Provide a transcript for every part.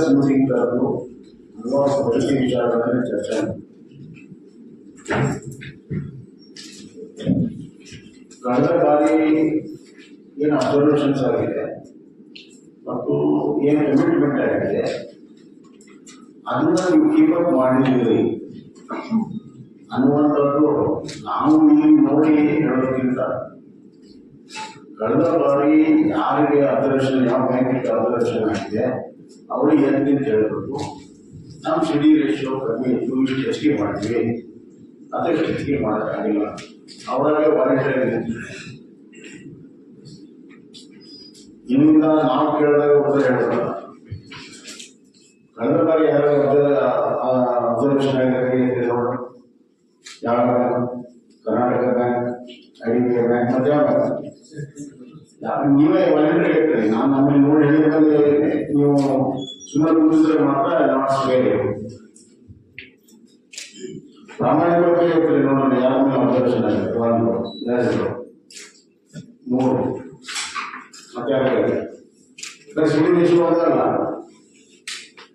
ಸಮಿತಿ ಕರೆದು ಹಲವಾರು ಪ್ರಗತಿ ವಿಚಾರಗಳನ್ನು ಚರ್ಚೆ ಕಳೆದ ಬಾರಿ ಏನು ಅಬ್ಸರ್ವೇಷನ್ಸ್ ಆಗಿದೆ ಮತ್ತು ಏನು ಕಮಿಟ್ಮೆಂಟ್ ಆಗಿದೆ ಅದನ್ನ ನೀವು ಕೀಪ್ ಅಪ್ ಮಾಡಿದ್ದೀರಿ ಅನ್ನುವಂಥದ್ದು ನಾವು ಇಲ್ಲಿ ನೋಡಿ ಹೇಳೋದಕ್ಕಿಂತ ಕಳೆದ ಬಾರಿ ಯಾರಿಗೆ ಅಬ್ಸರ್ವೇಷನ್ ಯಾವ ಬ್ಯಾಂಕಿಗೆ ಅಬ್ಸರ್ವೇಷನ್ ಆಗಿದೆ, ಅವರಿಗೆ ಅಂತ ಹೇಳ್ಬೇಕು. ನಮ್ಮ ಸಿಡಿ ರೇಷಿಯೋ ಕಮ್ಮಿ ಇತ್ತು ಇಷ್ಟು ಹೆಚ್ಚಿಗೆ ಮಾಡ್ತೀವಿ. ಅದಕ್ಕೆ ಹೆಚ್ಚಿಗೆ ಮಾಡೋಕ್ಕಾಗಿಲ್ಲ ಅವರಾಗೆ ವಾಲಂಟಿಯರ್ ಇನ್ನಿಂದ ನಾವು ಕೇಳಿದಾಗ ಒಬ್ಬರು ಹೇಳಬಾರ ಕಳೆದ ಬಾರಿ ಯಾರು ಅಬ್ಸರ್ವೇಷನ್ ಆಗಿದೆ ನೋಡು ಯಾವ ಕರ್ನಾಟಕ ಬ್ಯಾಂಕ್. ಬ್ಯಾಂಕ್ ಯಾ- ನೀವೇ ಒಳ್ಳೆ ಹೇಳ್ತೀರಿ ನಾನು ನಮ್ಮಲ್ಲಿ ನೋಡಿ ಹೇಳಿದ್ರೆ ನೀವು ಸುಮ್ಮನೆ ಕೂರಿಸಿದ್ರೆ ಮಾತ್ರ ಸ್ವೇರ್ ಪ್ರಾಮಾಣಿಕವಾಗಿ ಹೇಳ್ತೀರಿ ನೋಡೋಣ. ಯಾರ ಮೇಲೆ ಅಬ್ಸರ್ವೇಷನ್ ಆಗಿದೆ ಒಂದು ಮೂರು. ಮತ್ತೆ ಇಶ್ಯೂ ಅದಲ್ಲ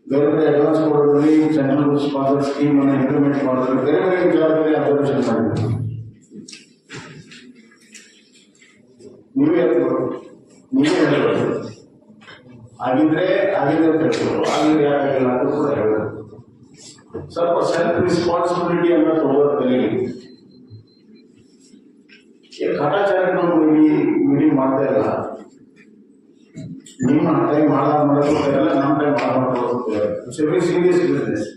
ಬೇರೆ ಬೇರೆ ಅಡ್ವಾನ್ಸ್ ಕೊಡೋದ್ರಲ್ಲಿ ಸೆಂಟ್ರಲ್ ಸ್ಪಾನ್ಸರ್ ಸ್ಕೀಮ್ ಅನ್ನು ಇಂಪ್ಲಿಮೆಂಟ್ ಮಾಡೋದ್ರಲ್ಲಿ ಬೇರೆ ಬೇರೆ ವಿಚಾರದಲ್ಲಿ ಅಬ್ಸರ್ವೇಷನ್ ನೀವೇ ನೀವೇ ಹೇಳಬೇಕು ಆಗಿದ್ರೆ ಆಗಿದೆ ಅಂತ ಹೇಳ್ಬೋದು. ಯಾಕಾಗಿಲ್ಲ ಅಂತ ಕೂಡ ಹೇಳಬೇಕು ಸ್ವಲ್ಪ ಸೆಲ್ಫ್ ರೆಸ್ಪಾನ್ಸಿಬಿಲಿಟಿ ಅನ್ನ ಕಾಟಾಚಾರಕ್ಕೆ ನಾವು ಮೀಟಿಂಗ್ ಮಾಡ್ತಾ ಇಲ್ಲ. ನಿಮ್ಮ ಟೈಮ್ ಮಾಡಾದ ಮಾಡೋದು ಎಲ್ಲ ನಮ್ಮ ಟೈಮ್ ಮಾಡ ಮಾಡೋದಿಲ್ಲ ಇಟ್ಸ್ ವೆರಿ ಸೀರಿಯಸ್ ಬಿಸ್ನೆಸ್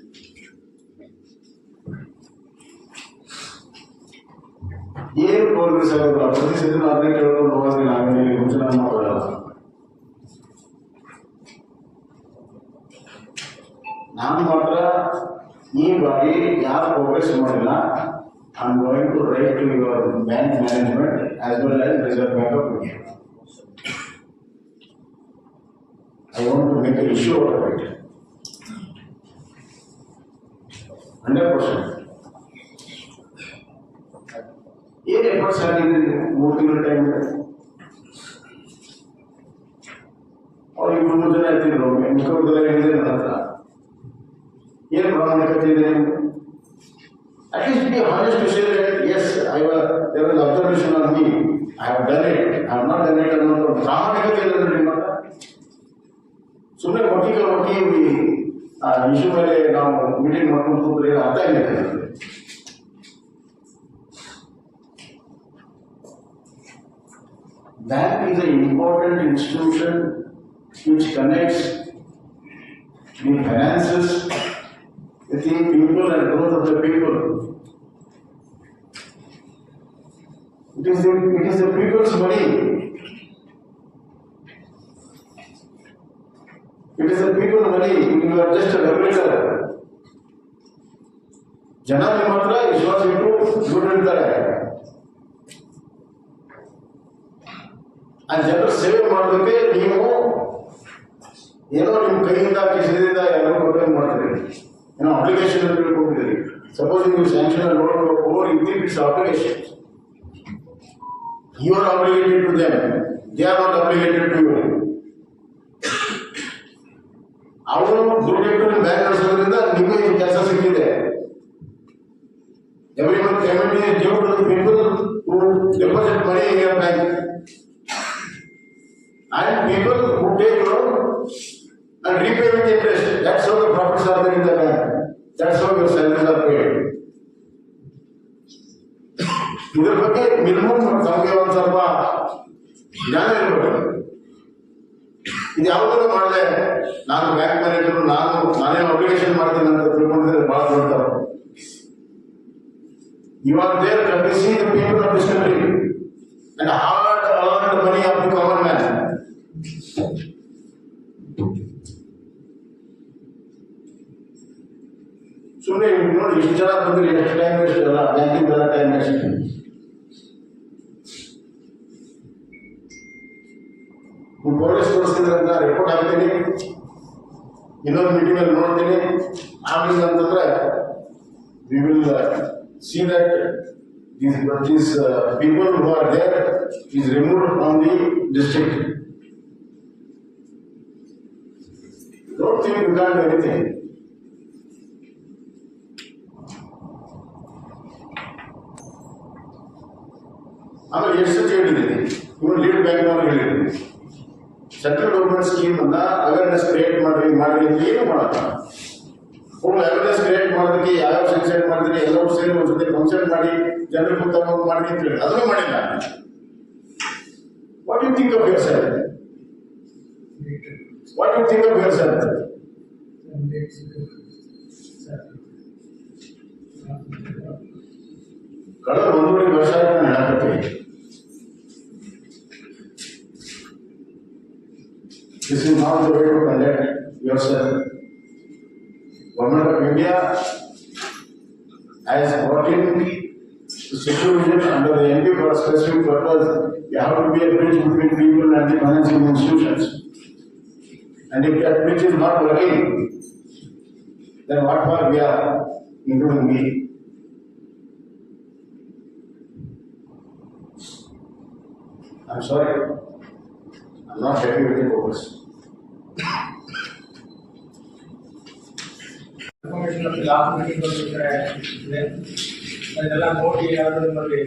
ಏನು ಪ್ರೋಗ್ರೆಸ್ ಆಗೋದಿಲ್ಲ ಪ್ರತಿ ಸತಿ ಅದನ್ನೇ ಕೇಳ್ಕೊಂಡು ಹೋಗೋದ್ರೆ ನಾವೇನು ಯೋಚನೆ ಮಾಡೋಲ್ಲ ನಾನು ಮಾತ್ರ ಈ ಬಾರಿ ಯಾರು ಪ್ರೋಗ್ರೆಸ್ ಮಾಡಿಲ್ಲ I am going to write to your bank management as well as Reserve Bank of India I want to make an issue out of it. Hundred ಏನು ಪ್ರಾಮಾಣಿಕತೆ ಇದೆ at least be honest to say that yes I there is observation on me I have done it I have not done it ಅನ್ನೋ ಪ್ರಾಮಾಣಿಕತೆ ಇಲ್ಲ ನಿಮ್ಮ ಹತ್ರ ಸುಮ್ಮನೆ ಒಟ್ಟಿಗೆ ಒಟ್ಟಿ ಆ ಇಶ್ಯೂ ಮೇಲೆ ನಾವು ಮೀಟಿಂಗ್ ಮಾಡ್ಕೊಂಡು ಕೂತ್ರೆ ಏನು ಅರ್ಥ ಇಲ್ಲ ನನಗೆ. Bank is an important institution which connects the finances with the people and growth of the people. It is the, it is the people's money. It is the people money, you are just a regulator. ಜನ ನಿಮ್ಮ ಹತ್ರ ವಿಶ್ವಾಸ ಇಟ್ಟು ದುಡ್ಡು ಇಡ್ತಾರೆ ಆ ಜನರ ಸೇವೆ ಮಾಡೋದಕ್ಕೆ ನೀವು ಏನೋ ನಿಮ್ಮ ಕೈಯಿಂದ ಕಿಸದಿಂದ ಎಲ್ಲರೂ ಕೊಟ್ಟಂಗೆ ಮಾಡ್ತೀರಿ ಏನೋ ಅಪ್ಲಿಕೇಶನ್ ಅಂತ ತಿಳ್ಕೊಂಡಿದ್ದೀರಿ. ಸಪೋಸ್ ನೀವು sanction application you are obligated to they are not obligated to you ಅವರು ದುಡ್ಡಿಟ್ಟು ಬ್ಯಾಂಕ್ ನಡೆಸೋದ್ರಿಂದ ನಿಮಗೆ ಕೆಲಸ ಸಿಕ್ಕಿದೆ. Every month payment your bank. And people who take loan and repay with interest, that's how the profits are there in the bank. That's how your salaries are paid. ಇದ್ರ ಬಗ್ಗೆ minimum ತಮಗೆ ಒಂದ್ ಸ್ವಲ್ಪ ಜ್ಞಾನ ಇರಬೇಕು ಇದು ಯಾವುದನ್ನು ಮಾಡದೆ ನಾನು ಬ್ಯಾಂಕ್ ಮ್ಯಾನೇಜರ್ ನಾನು ನಾನೇ ಅಪ್ಲಿಕೇಶನ್ ಮಾಡ್ತೀನಿ ಅಂತ ತಿಳ್ಕೊಂಡಿದ್ರೆ ಬಹಳ ದೊಡ್ಡ ತಪ್ಪು. You are there servicing the people of this country and hard earned money of the common man. ಸುಮ್ಮನೆ ನೋಡಿ ಇಷ್ಟು ಜನ ಬಂದ್ರೆ ಎಷ್ಟು ಟೈಮ್ ವೇಸ್ಟ್ ಅಲ್ಲ ಬ್ಯಾಂಕಿಂಗ್ ಎಲ್ಲ ಟೈಮ್ ವೇಸ್ಟ್ ಪೊಲೀಸ್ ತೋರಿಸಿದ್ರಿಂದ ರಿಪೋರ್ಟ್ ಹಾಕ್ತೀನಿ ಇನ್ನೊಂದು ಮೀಟಿಂಗ್ ಅಲ್ಲಿ ನೋಡ್ತೀನಿ ಆಗಲಿಲ್ಲ ಅಂತಂದ್ರೆ we will see that these, these uh, people who are there is removed from the district. Don't think you can't do anything. ಆಮೇಲೆ ಎಷ್ಟು ಸತಿ ಹೇಳಿದ್ದೀನಿ ಇವನು ಲೀಡ್ ಬ್ಯಾಂಕ್ ಅವ್ರು ಹೇಳಿದ್ದೀನಿ ಸೆಂಟ್ರಲ್ ಗೌರ್ಮೆಂಟ್ ಸ್ಕೀಮ್ ಅನ್ನ ಅವೇರ್ನೆಸ್ ಕ್ರಿಯೇಟ್ ಮಾಡ್ರಿ ಮಾಡ್ರಿ ಅಂತ ಏನು ಮಾಡಲ್ಲ. ಅವ್ರು ಅವೇರ್ನೆಸ್ ಕ್ರಿಯೇಟ್ ಮಾಡೋದಕ್ಕೆ ಯಾವ್ಯಾವ ಸೆನ್ಸೇಟ್ ಮಾಡಿದ್ರೆ ಎಲ್ಲರೂ ಸೇರಿ ಜೊತೆ ಫಂಕ್ಷನ್ ಮಾಡಿ ಜನರಿಗೆ ಉತ್ತಮ ಮಾಡಿ ಅಂತ ಹೇಳಿ ಅದನ್ನು ಮಾಡಿಲ್ಲ. What you think of yourself what you think of yourself ಕಳೆದ ಒಂದೂವರೆ ವರ್ಷ ಆಯ್ತು ನಾನು ಹೇಳಕತ್ತೀನಿ not the way to conduct yourself. Government of India has brought in the situation under the NP for specific purpose. You have to be a bridge between people and the financing institutions. And if that bridge is not working, then what for we are, including me? I'm sorry. I'm not happy with the progress. Information last meeting ಬರ್ತಿದ್ರೆ ಅದೆಲ್ಲ ನೋಡಿ ಯಾವ್ದು ನೋಡಿ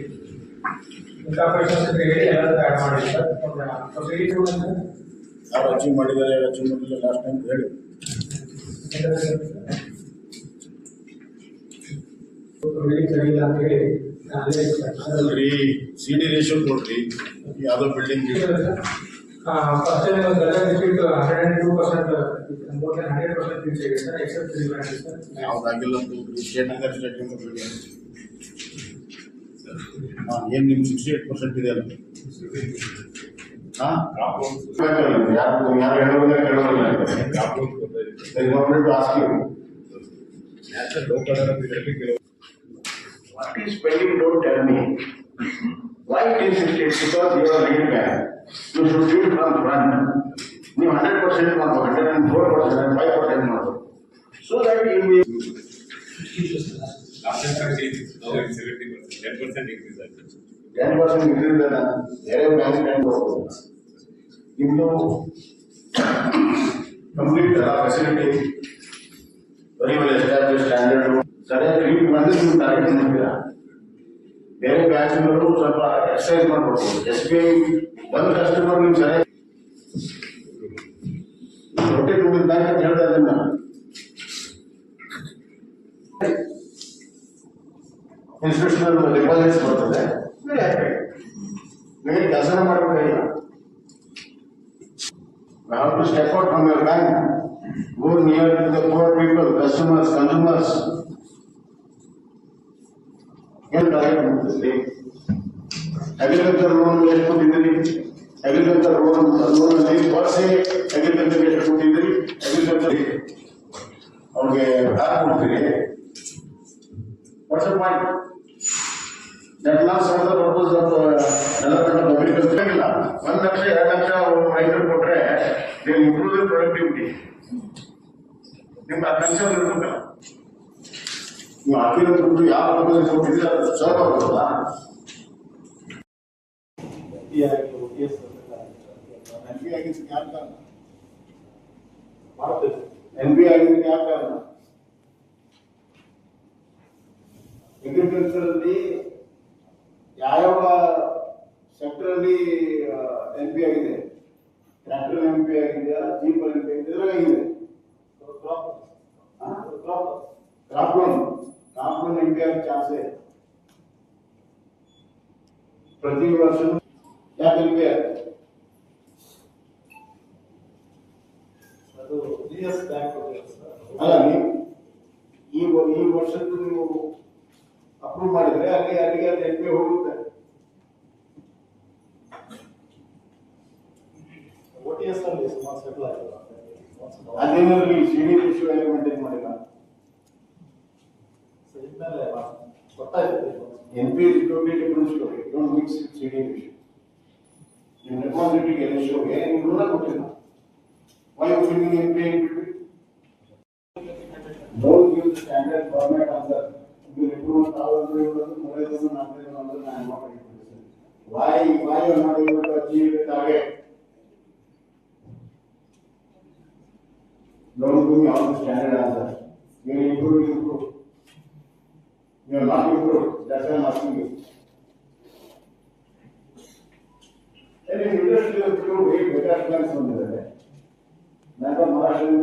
ಇನ್ಕಾರ್ಪೊರೇಷನ್ಸ್ ಅಂತ ಹೇಳಿ ಎಲ್ಲ add ಮಾಡಿ sir procedure ಯಾರು achieve ಮಾಡಿದ್ದಾರೆ ಯಾರು ಅಚೀವ್ ಮಾಡಿಲ್ಲ ಲಾಸ್ಟ್ ಟೈಮ್ ಹೇಳಿ ಸರಿ ಇಲ್ಲ ಅಂತ ಹೇಳಿ ಅಲ್ಲೇ ಅಲ್ರಿ ಸಿ ಡಿ ರೇಷಿಯೋ ಕೊಡ್ರಿ ಯಾವ್ದೋ building First time Gadag district hundred and two percent more than hundred percent reach ಆಗಿದೆ sir except three branch sir ಯಾವ್ದಾಗಿಲ್ಲ ಅಂತ ಸ್ಟೇಟ್ ಅಂದ್ರೆ ಸ್ಟೇಟ್ ಏನ್ ನಿಮ್ ಸಿಕ್ಸ್ಟಿ ಏಟ್ ಪರ್ಸೆಂಟ್ ಇದೆ ಅಲ್ಲ ಹಾ ಯಾರು ಯಾರು ಹೇಳೋದಿಲ್ಲ ಕೇಳೋದಿಲ್ಲ government ask you What is spending, don't tell me. Why it is sixty? Because you are lead bank. You should it from front. ನೀವು ಹಂಡ್ರೆಡ್ ಪರ್ಸೆಂಟ್ ಮಾಡ್ಬೋದು hundred and four percent five percent ಮಾಡ್ಬೋದು so that you be. Ten percent ಇದ್ರಿಂದ ಬೇರೆ bank time ಇನ್ನು complete facility very well establish standard ಸರಿಯಾಗಿ ಮಾಡಿದ್ರೆ ನೀವು target ಮಾಡ್ತೀರಾ ಬೇರೆ ಬ್ಯಾಂಕ್ಗಳು ಸ್ವಲ್ಪ ಎಕ್ಸರ್ಸೈಸ್ ಮಾಡ್ಬೋದು ಎಸ್ ಬಿ ಐ ಒಂದು ಕಸ್ಟಮರ್ ನೀವು ಸರಿಯಾಗಿ ಹೊಟ್ಟೆ ತುಂಬಿದ ಬ್ಯಾಂಕ್ ಅಂತ ಹೇಳ್ತಾ ಇದ್ದೀನಿ ನಾನು ಇನ್ಸ್ಟಿಟ್ಯೂಷನಲ್ ಡಿಪಾಸಿಟ್ಸ್ ಬರ್ತದೆ ನೀವು ಕೆಲಸ ಮಾಡಬೇಕಾಗಿಲ್ಲ You have to step out from your bank, go near to the poor people, customers, agriculture loan ಎಷ್ಟು ಕೊಟ್ಟಿದ್ದೀರಿ ಅಗ್ರಿಕಲ್ಚರ್ ಲೋನ್ ಲೋನ್ ಅಲ್ಲಿ ವರ್ಷೆ ಅಗ್ರಿಕಲ್ಚರ್ ಎಷ್ಟು ಕೊಟ್ಟಿದ್ದೀರಿ ಅಗ್ರಿಕಲ್ಚರ್ ಅವ್ರಿಗೆ ಬ್ಯಾಕ್ ಕೊಡ್ತೀರಿ. ವಾಟ್ಸಪ್ ಮಾಡಿ not some the purpose of development of agriculture ಇಲ್ಲ ಲಕ್ಷ ಎರಡು ಲಕ್ಷ ಕೊಟ್ರೆ ನೀವು ಇಂಪ್ರೂವ್ ಪ್ರೊಡಕ್ಟಿವಿಟಿ ನಿಮ್ಗೆ ಆ ಕನ್ಸರ್ನ್ ಇರ್ಬೇಕಲ್ಲ ನೀವು ಹಾಕಿರೋ ದುಡ್ಡು ಯಾವ ಪಕ್ಕದಲ್ಲಿ ಸ್ವಲ್ಪ ಬರುತ್ತಲ್ಲ ಎನ್ ಬಿ ಆಗಿದ್ದಕ್ಕೆ ಯಾರು ಕಾರಣ? ಎನ್ ಬಿ ಆಗಿದ್ದಕ್ಕೆ ಯಾರು ಕಾರಣ ಅಗ್ರಿಕಲ್ಚರ್ ಅಲ್ಲಿ ಯಾವ್ಯಾವ ಸೆಕ್ಟರ್ ಅಲ್ಲಿ ಎನ್ ಪಿ ಆಗಿದೆ ಟ್ರ್ಯಾಕ್ಟರ್ ಎಂ ಪಿ ಆಗಿದೆಯಾ ಜೀಪ್ ಎಂ ಪಿ ಆಗಿದೆ ಇದ್ರಾಗಿದೆ crop crop loan M P ಆಗಿ ಚಾನ್ಸ್ ಇದೆ ಪ್ರತಿ ವರ್ಷ ಯಾಕೆ ಎಂ ಪಿ ಆಗುತ್ತೆ ಅಲ್ಲ ನೀವು ಈ ವ- ಈ ವರ್ಷದ್ದು ನೀವು ಅಪ್ರೂವ್ ಮಾಡಿದ್ರೆ ಅಲ್ಲಿ ಅಲ್ಲಿಗೆ ಅದು ಎಂ ಪಿ ಹೋಗುತ್ತೆ ಅದೇನಾದ್ರು ಈ ಸಿಡಿ ಇಶ್ಯೂ ಎಲ್ಲ ಮೇಂಟೈನ್ ಮಾಡಿಲ್ಲ N P is totally different story don't mix with CD issue ನಿಮ್ಮ ರೆಸ್ಪಾನ್ಸಿಬಿಲಿಟಿ ಎಲ್ಲ ಶೋಗೆ ನೀವು ಋಣ ಕೊಟ್ಟಿಲ್ಲ why filling N P Don't give the standard format answer. You will improve thousand, three hundred, more than nothing, another nine more. Why, why you are not able to achieve the target? Don't give me all the standard answers. You will improve, you yazan hakkım yok. Evet, üniversite okulu ve bedel ben sonunda da. Ben de Maraş'ın